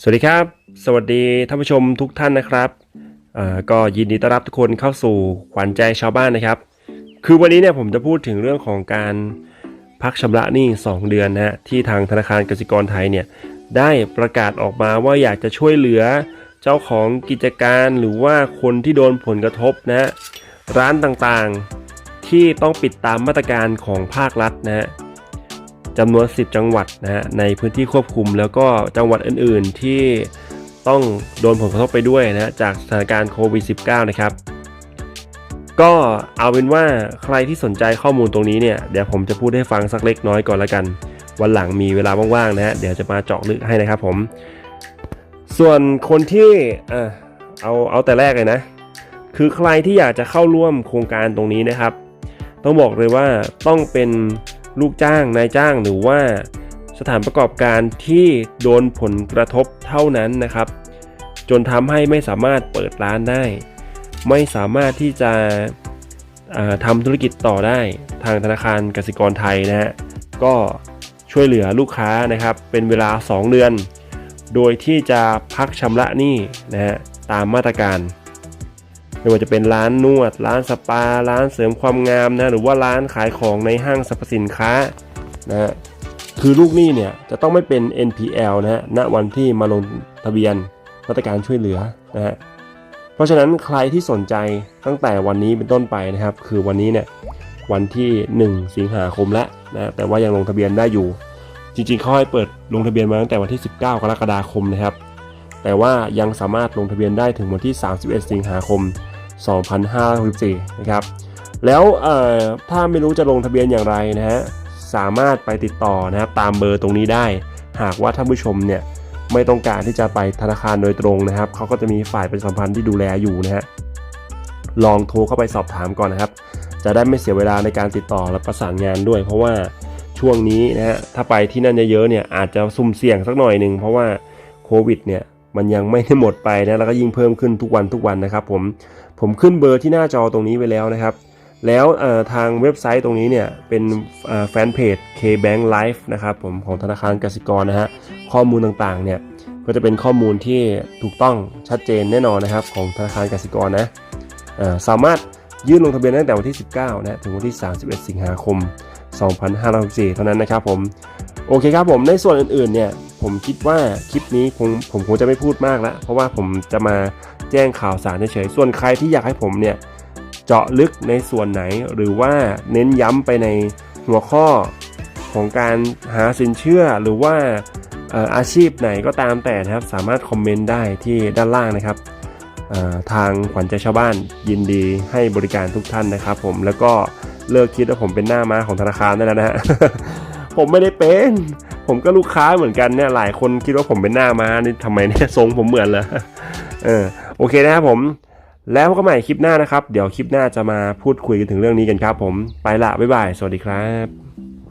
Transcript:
สวัสดีครับ สวัสดีท่านผู้ชมทุกท่านนะครับก็ยินดีต้อนรับทุกคนเข้าสู่ขวัญใจชาวบ้านนะครับ คือวันนี้เนี่ยผมจะพูดถึงเรื่องของการพักชำระหนี้ 2 เดือนนะฮะที่ทางธนาคารกสิกรไทยเนี่ยได้ประกาศออกมาว่าอยากจะช่วยเหลือเจ้าของกิจการหรือว่าคนที่โดนผลกระทบนะร้านต่างๆที่ต้องปิดตามมาตรการของภาครัฐนะฮะ จำนวน 10 จังหวัดนะฮะในพื้นที่ควบคุม แล้วก็จังหวัดอื่น ๆ ที่ต้องโดนผลกระทบไปด้วยนะฮะจากสถานการณ์โควิด -19 นะครับ ก็เอาเป็นว่าใครที่สนใจข้อมูลตรงนี้เนี่ยเดี๋ยวผมจะพูดให้ฟังสักเล็กน้อยก่อนละกัน วันหลังมีเวลาว่างๆนะฮะเดี๋ยวจะมาเจาะลึกให้นะครับผม ส่วนคนที่อะเอาเอาแต่แรกเลยนะ คือใครที่อยากจะเข้าร่วมโครงการตรงนี้นะครับ ต้องบอกเลยว่าต้องเป็น ลูกจ้างนายจ้างหรือว่าสถานประกอบการที่โดนผลกระทบเท่านั้นนะครับ จนทำให้ไม่สามารถเปิดร้านได้ ไม่สามารถที่จะทำธุรกิจต่อได้ทางธนาคารกสิกรไทยนะฮะก็ช่วยเหลือลูกค้านะครับเป็นเวลา 2 เดือน โดยที่จะพักชำระหนี้นะฮะตามมาตรการ ไม่ว่าจะเป็นร้านนวด ร้านสปา ร้านเสริมความงามนะหรือว่าร้านขายของในห้างสรรพสินค้านะฮะคือลูกหนี้เนี่ยจะต้องไม่เป็น NPL นะฮะณวันที่มาลงทะเบียนมาตรการช่วยเหลือนะฮะเพราะฉะนั้นใครที่สนใจตั้งแต่วันนี้เป็นต้นไปนะครับ คือวันนี้เนี่ยวันที่ 1 สิงหาคมแล้วนะแต่ว่ายังลงทะเบียนได้อยู่ จริงๆเขาให้เปิดลงทะเบียนมาตั้งแต่วันที่ 19 กรกฎาคมนะครับ แต่ว่ายังสามารถลงทะเบียนได้ถึงวันที่ 31 สิงหาคม 2564นะครับ แล้วถ้าไม่รู้จะลงทะเบียนอย่างไรนะฮะ สามารถไปติดต่อนะครับตามเบอร์ตรงนี้ได้ หากว่าท่านผู้ชมเนี่ยไม่ต้องการที่จะไปธนาคารโดยตรงนะครับ เขาก็จะมีฝ่ายประชาสัมพันธ์ที่ดูแลอยู่นะฮะ ลองโทรเข้าไปสอบถามก่อนนะครับ จะได้ไม่เสียเวลาในการติดต่อและประสานงานด้วย เพราะว่าช่วงนี้นะฮะ ถ้าไปที่นั่นเยอะๆเนี่ยอาจจะสุ่มเสี่ยงสักหน่อยหนึ่งเพราะว่าโควิดเนี่ย มันยังไม่ได้หมดไปนะแล้วก็ยิ่งเพิ่มขึ้นทุกวันทุกวันนะครับผมผมขึ้นเบอร์ที่หน้าจอตรงนี้ไว้แล้วนะครับ แล้วทางเว็บไซต์ตรงนี้เนี่ยเป็นแฟนเพจ KBank Life นะครับผมของธนาคารกสิกรนะฮะข้อมูลต่างๆเนี่ยก็จะเป็นข้อมูลที่ถูกต้องชัดเจนแน่นอนนะครับของธนาคารกสิกรนะสามารถยื่นลงทะเบียนตั้งแต่วันที่ 19 นะถึงวันที่ 31 สิงหาคม 2564 เท่านั้นนะครับผม โอเคครับผม ในส่วนอื่นๆ เนี่ย ผมคิดว่าคลิปนี้คงผมคงจะไม่พูดมากแล้วเพราะว่าผมจะมาแจ้งข่าวสารเฉยๆส่วนใครที่อยากให้ผมเนี่ยเจาะลึกในส่วนไหน หรือว่าเน้นย้ำไปในหัวข้อของการหาสินเชื่อหรือว่าอาชีพไหนก็ตามแต่นะครับ สามารถคอมเมนต์ได้ที่ด้านล่างนะครับทางขวัญใจชาวบ้านยินดีให้บริการทุกท่านนะครับ ผมแล้วก็เลิกคิดว่าผมเป็นหน้าม้าของธนาคารได้แล้วนะฮะผมไม่ได้เป็น ผมก็ลูกค้าเหมือนกันเนี่ยหลายคนคิดว่าผมเป็นหน้าม้านี่ทำไมเนี่ยทรงผมเหมือนเหรอเออโอเคนะครับผมแล้วก็ใหม่คลิปหน้านะครับ เดี๋ยวคลิปหน้าจะมาพูดคุยกันถึงเรื่องนี้กันครับผมไปละบ๊ายบาย สวัสดีครับ